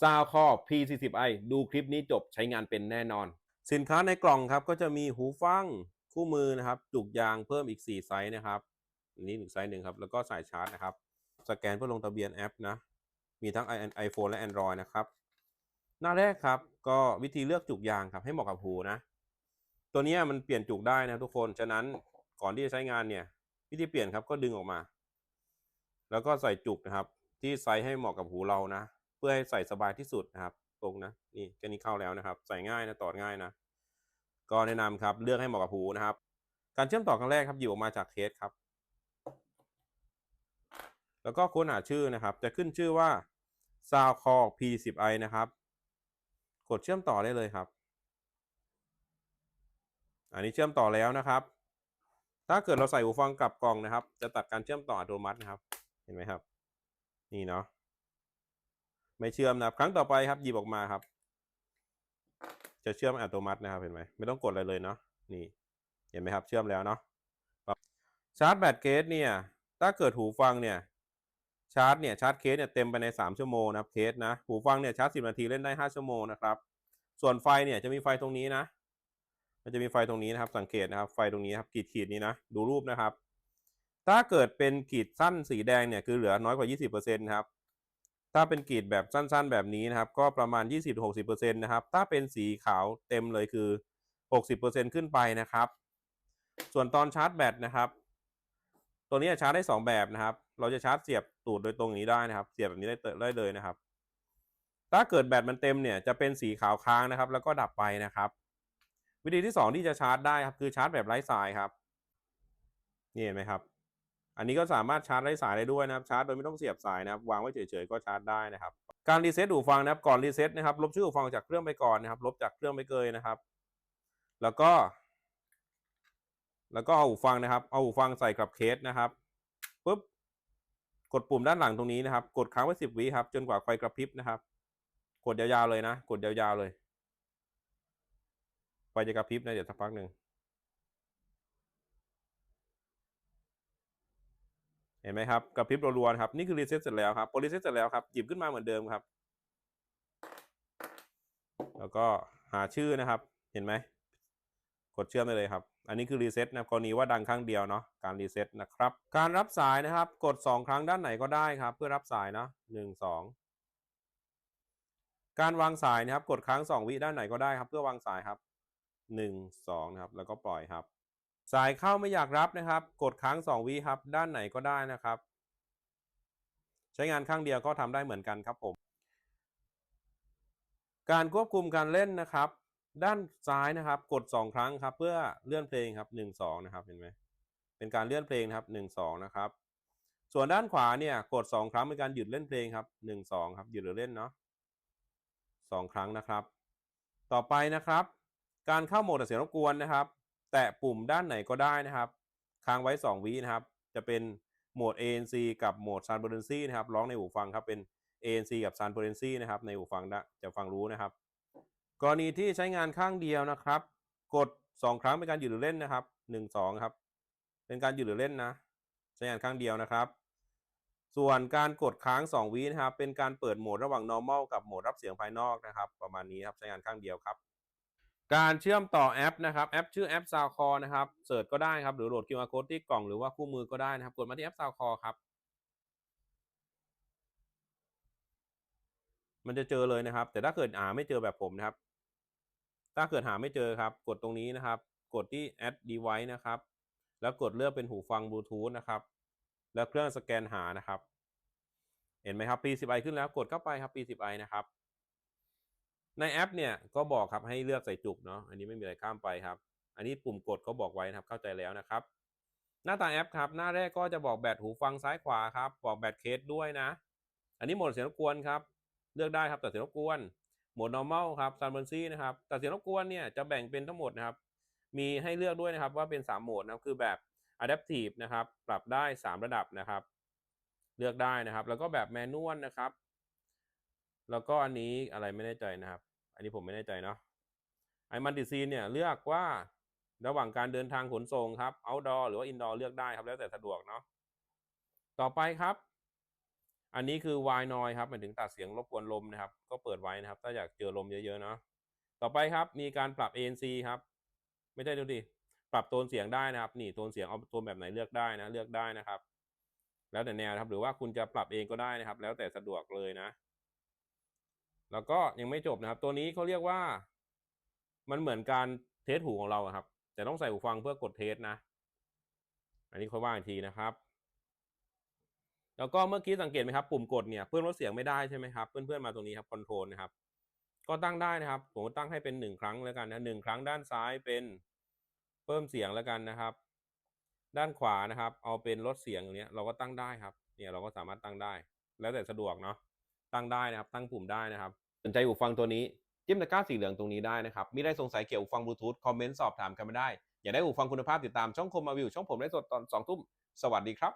ซาวคอ P40i ดูคลิปนี้จบใช้งานเป็นแน่นอน สินค้าในกล่องครับก็จะมีหูฟังคู่มือนะครับ จุกยางเพิ่มอีก 4 ไซส์นะครับอันนี้หนึ่งไซส์หนึ่งครับ แล้วก็สายชาร์จนะครับ สแกนเพื่อลงทะเบียนแอปนะ มีทั้ง iPhone และ Android นะครับ หน้าแรกครับ ก็วิธีเลือกจุกยางครับ ให้เหมาะกับหูนะ ตัวนี้มันเปลี่ยนจุกได้นะทุกคน ฉะนั้นก่อนที่จะใช้งานเนี่ย วิธีเปลี่ยนครับก็ดึงออกมา แล้วก็ใส่จุกนะครับ ที่ไซส์ให้เหมาะกับหูเรานะ เพื่อให้ใส่สบายที่สุดนะครับ ตรงนะนี่แค่นี้เข้าแล้วนะครับ ใส่ง่ายนะต่อง่ายนะ ก็แนะนำครับเลือกให้เหมาะกับหูนะครับ การเชื่อมต่อครั้งแรกครับหยิบออกมาจากเคสครับ แล้วก็ค้นหาชื่อนะครับ จะขึ้นชื่อว่า s o u n d c o r P10i นะครับ กดเชื่อมต่อได้เลยครับ อันนี้เชื่อมต่อแล้วนะครับ ถ้าเกิดเราใส่หูฟังกลับกล่องนะครับ จะตัดการเชื่อมต่ออัตโนมัตินะครับ เห็นไหมครับ นี่เนาะ ไม่เชื่อมนะครับ ครั้งต่อไปครับหยิบออกมาครับ จะเชื่อมอัตโนมัตินะครับเห็นไหมไม่ต้องกดอะไรเลยเนาะนี่ เห็นไหมครับ เชื่อมแล้วเนาะชาร์จแบตเคสเนี่ย ถ้าเกิดหูฟังเนี่ย ชาร์จเนี่ยชาร์จเคสเนี่ยเต็มไปใน 3 ชั่วโมงนะครับเคสนะหูฟังเนี่ยชาร์จ 10 นาทีเล่นได้ 5 ชั่วโมงนะครับ ส่วนไฟเนี่ยจะมีไฟตรงนี้นะ มันจะมีไฟตรงนี้นะครับ สังเกตนะครับ ไฟตรงนี้ครับขีดขีดนี้นะดูรูปนะครับ ถ้าเกิดเป็นขีดสั้นสีแดงเนี่ยคือเหลือน้อยกว่า 20%ครับ ถ้าเป็นกรีดแบบสั้นๆ แบบนี้นะครับ ก็ประมาณ 20-60%นะครับ ถ้าเป็นสีขาวเต็มเลยคือ 60%ขึ้นไปนะครับ ส่วนตอนชาร์จแบตนะครับ ตัวนี้ชาร์จได้ 2 แบบนะครับ เราจะชาร์จเสียบตูดโดยตรงนี้ได้นะครับ เสียบแบบนี้ได้เตได้เลยนะครับ ถ้าเกิดแบตมันเต็มเนี่ยจะเป็นสีขาวค้างนะครับ แล้วก็ดับไปนะครับ วิธีที่ 2 ที่จะชาร์จได้ครับคือชาร์จแบบไร้สายครับ นี่เห็นไหมครับ อันนี้ก็สามารถชาร์จไร้สายได้ด้วยนะครับชาร์จโดยไม่ต้องเสียบสายนะครับวางไว้เฉยๆก็ชาร์จได้นะครับการรีเซ็ตหูฟังนะครับก่อนรีเซ็ตนะครับลบชื่อหูฟังจากเครื่องไปก่อนนะครับลบจากเครื่องไปเกยนะครับ แล้วก็ แล้วก็เอาหูฟังนะครับ เอาหูฟังใส่กับเคสนะครับปุ๊บกดปุ่มด้านหลังตรงนี้นะครับ กดค้างไว้สิบวิครับ จนกว่าไฟกระพริบนะครับ กดยาวๆเลยนะ กดยาวๆเลย ไฟจะกระพริบนะเดี๋ยวสักพักหนึ่ง เห็นไหมครับกระพริบรัวๆนครับนี่คือรีเซ็ตเสร็จแล้วครับพอรีเซ็ตเสร็จแล้วครับหยิบขึ้นมาเหมือนเดิมครับ แล้วก็หาชื่อนะครับ เห็นไหมกดเชื่อมได้เลยครับ อันนี้คือรีเซ็ตนะกรณีว่าดังครั้งเดียวเนาะการรีเซ็ตนะครับ การรับสายนะครับ กด 2 ครั้งด้านไหนก็ได้ครับ เพื่อรับสายเนาะหนึ่งสองการวางสายนะครับ กดค้าง 2 วิด้านไหนก็ได้ครับ เพื่อวางสายครับหนึ่งสองนะครับ แล้วก็ปล่อยครับ สายเข้าไม่อยากรับนะครับ กดค้าง2วิครับ ด้านไหนก็ได้นะครับ ใช้งานข้างเดียวก็ทำได้เหมือนกันครับผม การควบคุมการเล่นนะครับ ด้านซ้ายนะครับ กด 2 ครั้งครับ เพื่อเลื่อนเพลงครับ1 2นะครับเห็นไหมเป็นการเลื่อนเพลงครับ1 2นะครับส่วนด้านขวาเนี่ยกด 2 ครั้งเป็นการหยุดเล่นเพลงครับ1 2ครับหยุดหรือเล่นเนาะ2ครั้งนะครับ ต่อไปนะครับ การเข้าโหมดตัดเสียงรบกวนนะครับ แตะปุ่มด้านไหนก็ได้นะครับ ค้างไว้ 2วินะครับ จะเป็นโหมด ANC กับโหมด Transparency นะครับ ร้องในหูฟังครับ เป็น ANC กับ Transparency นะครับ ในหูฟังจะฟังรู้นะครับ กรณีที่ใช้งานข้างเดียวนะครับ กด 2 ครั้งเป็นการหยุดหรือเล่นนะครับ 1 2 ครับ เป็นการหยุดหรือเล่นนะ ใช้งานข้างเดียวนะครับ ส่วนการกดค้าง 2วินะครับ เป็นการเปิดโหมดระหว่าง normal กับโหมดรับเสียงภายนอกนะครับ ประมาณนี้ครับ ใช้งานข้างเดียวครับ การเชื่อมต่อแอปนะครับแอปชื่อแอป Soundcore นะครับเสิร์ชก็ได้ครับหรือโหลด QR code ที่กล่องหรือว่าคู่มือก็ได้นะครับ กดมาที่แอป Soundcore ครับ มันจะเจอเลยนะครับ แต่ถ้าเกิดหาไม่เจอแบบผมนะครับ ถ้าเกิดหาไม่เจอครับ กดตรงนี้นะครับ กดที่ add device นะครับ แล้วกดเลือกเป็นหูฟังบลูทูธนะครับ แล้วเครื่องสแกนหานะครับ เห็นไหมครับ P10i ขึ้นแล้วกดเข้าไปครับ P10i นะครับ ในแอปเนี่ยก็บอกครับให้เลือกใส่จุกเนาะอันนี้ไม่มีอะไรข้ามไปครับ อันนี้ปุ่มกดเขาบอกไว้นะครับเข้าใจแล้วนะครับ หน้าตาแอปครับ หน้าแรกก็จะบอกแบตหูฟังซ้ายขวาครับบอกแบตเคสด้วยนะ อันนี้โหมดเสียงรบกวนครับ เลือกได้ครับตัดเสียงรบกวนโหมด normal ครับ transparency นะครับตัดเสียงรบกวนเนี่ยจะแบ่งเป็นทั้งหมดนะครับ มีให้เลือกด้วยนะครับว่าเป็น 3 โหมดนะครับคือแบบ adaptive นะครับ ปรับได้ 3 ระดับนะครับ เลือกได้นะครับ แล้วก็แบบ manual นะครับ แล้วก็อันนี้อะไรไม่แน่ใจนะครับ อันนี้ผมไม่แน่ใจเนาะไอมันดิซีเนี่ยเลือกว่าระหว่างการเดินทางขนส่งครับ outdoor หรือว่า indoor เลือกได้ครับแล้วแต่สะดวกเนาะต่อไปครับ อันนี้คือ wide noise ครับหมายถึงตัดเสียงรบกวนลมนะครับ ก็เปิดไว้นะครับ ถ้าอยากเจอลมเยอะๆเนาะต่อไปครับมีการปรับ ANC ครับ ไม่ได้ดูดิปรับโทนเสียงได้นะครับ นี่โทนเสียงเอาโทนแบบไหนเลือกได้นะ เลือกได้นะครับ แล้วแต่แนวครับ หรือว่าคุณจะปรับเองก็ได้นะครับ แล้วแต่สะดวกเลยนะ แล้วก็ยังไม่จบนะครับ ตัวนี้เขาเรียกว่า มันเหมือนการเทสหูของเราครับ แต่ต้องใส่หูฟังเพื่อกดเทสนะ อันนี้ค่อยว่าอีกทีนะครับ แล้วก็เมื่อกี้สังเกตไหมครับ ปุ่มกดเนี่ยเพื่อนลดเสียงไม่ได้ใช่ไหมครับ เพื่อนๆมาตรงนี้ครับคอนโทรลนะครับ ก็ตั้งได้นะครับผมตั้งให้เป็นหนึ่งครั้งแล้วกันนะหนึ่งครั้งด้านซ้ายเป็นเพิ่มเสียงแล้วกันนะครับ ด้านขวานะครับ เอาเป็นลดเสียงอย่างเนี้ยเราก็ตั้งได้ครับ เนี่ยเราก็สามารถตั้งได้ แล้วแต่สะดวกเนาะตั้งได้นะครับ ตั้งปุ่มได้นะครับ สนใจหูฟังตัวนี้จิ้มตะกร้าสีเหลืองตรงนี้ได้นะครับ มีได้สงสัยเกี่ยวกับหูฟังบลูทูธคอมเมนต์สอบถามกันมาได้ อยากได้หูฟังคุณภาพติดตามช่องคมมาวิวช่องผมได้สดตอนสองทุ่มสวัสดีครับ